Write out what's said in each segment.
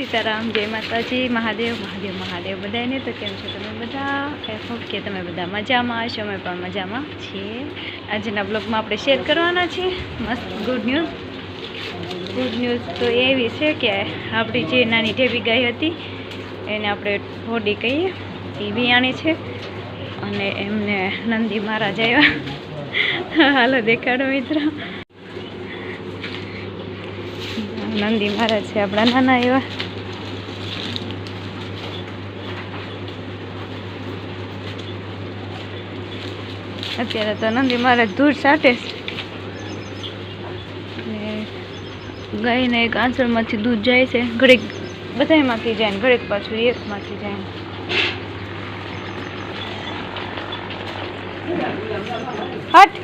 સીતારામ, જય માતાજી, મહાદેવ મહાદેવ મહાદેવ બધાને તો કેમ છો તમે બધા? આઈ હોપ કે તમે બધા મજામાં હશો. અમે પણ મજામાં છીએ. આજના બ્લોગમાં આપણે શેર કરવાના છીએ. મસ્ત ગુડ ન્યૂઝ ગુડ ન્યૂઝ તો એવી છે કે આપણી જે નાની ઢેબી ગાય હતી, એને આપણે હોડી કહીએ, એ બિયાણી છે. અને એમને નંદી મહારાજ આવ્યા હાલો દેખાડો મિત્રો. નંદી મહારાજ છે, આપણા નાના એવા અત્યારે તો નંદી મહારાજ ધૂળ સાટે છે. ગાયને એક આંચળમાંથી દૂધ જાય છે. ઘડીક બધાયમાંથી જાય ને ઘડીક પાછું એકમાંથી જાય હટ!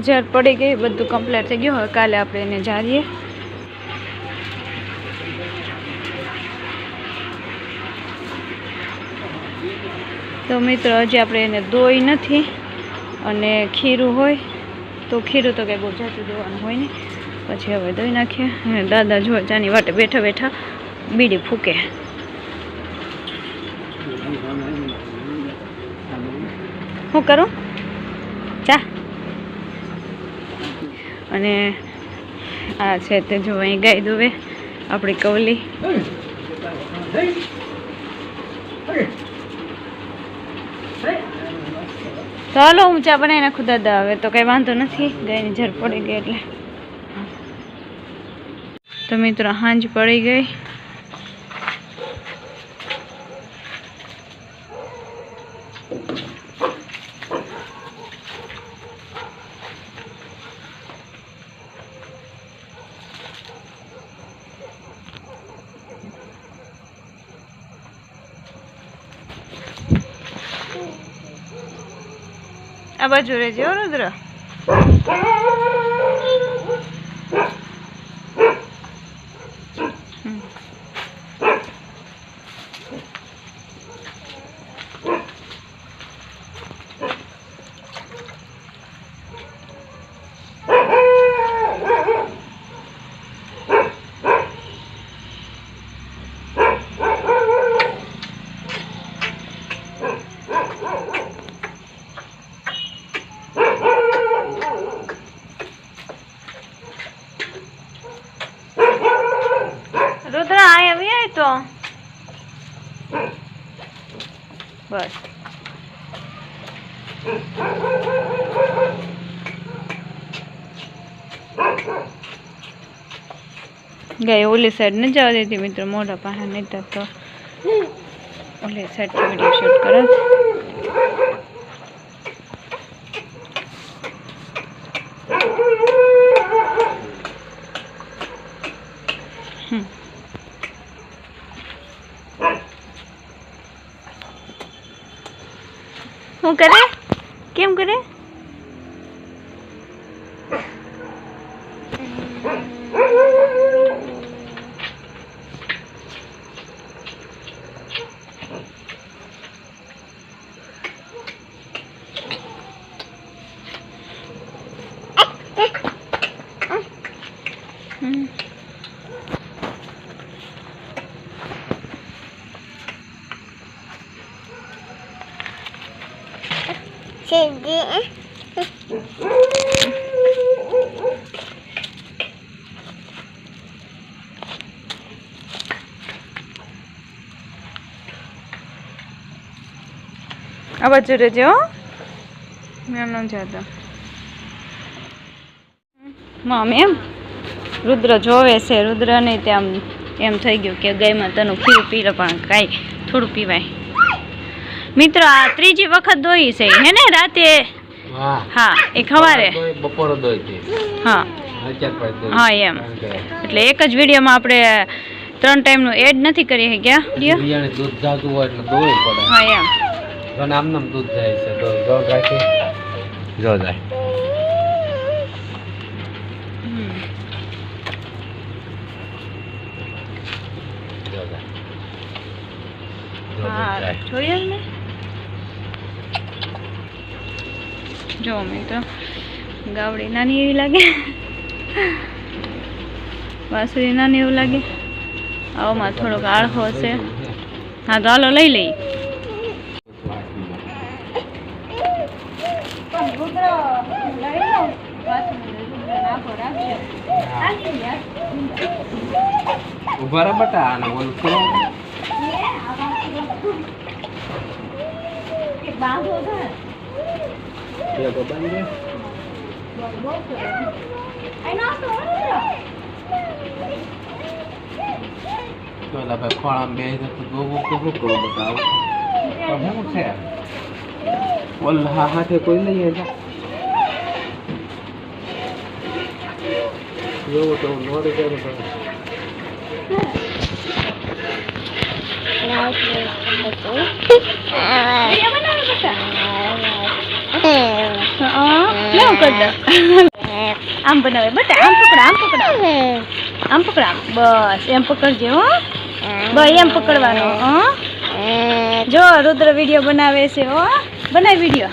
હજાર પડી ગઈ, બધું કમ્પ્લીટ થઈ ગયું. હવે કાલે આપણે એને જારીએ તો મિત્રો, હજી આપણે એને દોઈ નથી અને ખીરું હોય, તો ખીરું તો કંઈ બહુ જાતું દોવાનું હોય નહીં. પછી હવે દોઈ નાખીએ અને દાદા જો ચાની વાટે બેઠા બેઠા બીડી ફૂકે. શું કરું? ચા અને આ છે તે જો અહીં ગાય દુવે, આપણી કવલી. તો હાલો, હું ચા બનાવી નાખું દાદા. હવે તો કંઈ વાંધો નથી. ગાયની જર પડી ગઈ એટલે. તો મિત્રો, હાંજ પડી ગઈ. આ બાજુ રહેજે રુદ્ર હમ. રુદ્ર આય આવી આય તો બસ. ગઈ ઓલી સાઈડ ન જવા દેતી મિત્રો, મોઢા પાસે નહીં તો ઓલી સાઈડ વીડિયો શૂટ કરો. હમ. શું કરે? કેમ કરે હમ. આ બાજુ રહેજે હો મેં ન જતા મમ્મી એમ? રુદ્ર જોવે છે. રુદ્ર નહીં તે આમ એમ થઈ ગયું કે ગાયમાં તનું ખીરું પી લે પણ કાંઈ થોડું પીવાય. મિત્રો આ ત્રીજી વખત દોઈ છે. હે ને? રાતે હા. એ ખવારે. બપોરે દોય છે. હા. હા, એમ. એટલે એક જ વિડીયોમાં આપણે ત્રણ ટાઈમનું એડ નથી કરી શક્યા? બિયાણે દૂધ જાતું હોય એટલે દોય પડે. હા એમ. ને આમનામ દૂધ જાય છે. તો જો રાખી જો જાય. જો જાય. હા જાય. ને. જો મિત્રો ગાવડી નાની એવી લાગે. વાસળી નાની એવું લાગે. આવામાં થોડોક આળખો છે હા તો હાલો લઈ લઈ ઊભા રહે બટા આને ઓલું કરો બે તો બાંધે. તો ઓલા ભાઈ ખોળામાં બેસી જાય તો જોવું તો શું કરું બટા આવું તો શું છે ઓલા હા હાથે કોઈ લઈએ જા જોવું તો હું નોડી કરું તો કેવું કર આમ બનાવે. બટા આમ પકડ આમ પકડ. આમ પકડ આમ. બસ એમ પકડજે હો. બસ એમ પકડવાનો હો. જો રુદ્ર વીડિયો બનાવે છે હો. બનાય વીડિયો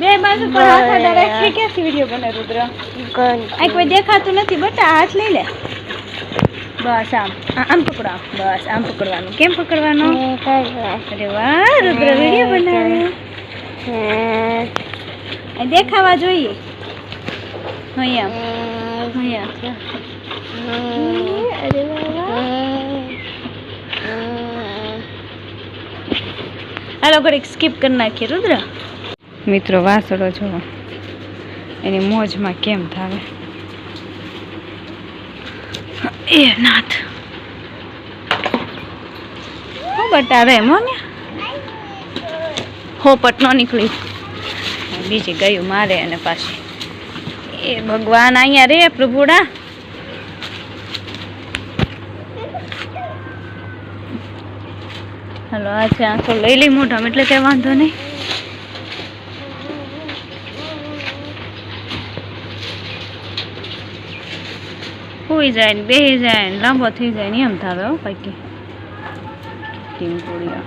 બે બાજુ પર હાથ આડા રાખી ક્યાંથી વીડિયો બને રુદ્ર? આ કોઈ દેખાતું નથી બટા હાથ લઈ લે. બસ આમ. આમ પકડો બસ આમ પકડવાનું. કેમ પકડવાનું? અરે વાહ રુદ્ર વીડિયો બનાવે. આ દેખાવા જોઈએ. અહીંયા. અહીંયા. અરે હાલો ઘડીક સ્કીપ કરી નાખીએ રુદ્ર. મિત્રો વાસળો જો એની મોજમાં કેમ થાવે? એ નાથ. હું બટા રે મોને હોપટ નો નીકળી. બીજી ગયું મારે અને પાછી. એ ભગવાન અહીંયા રે પ્રભુડા. હલો, આ છે આંખો લઈ લઈ મોઢામ, એટલે કઈ વાંધો નહીં. સુઈ જાય ને બેસી જાય ને લાંબો થઈ જાય ને એમ થાવે હો પાકી. ટીમ પૂરીઓ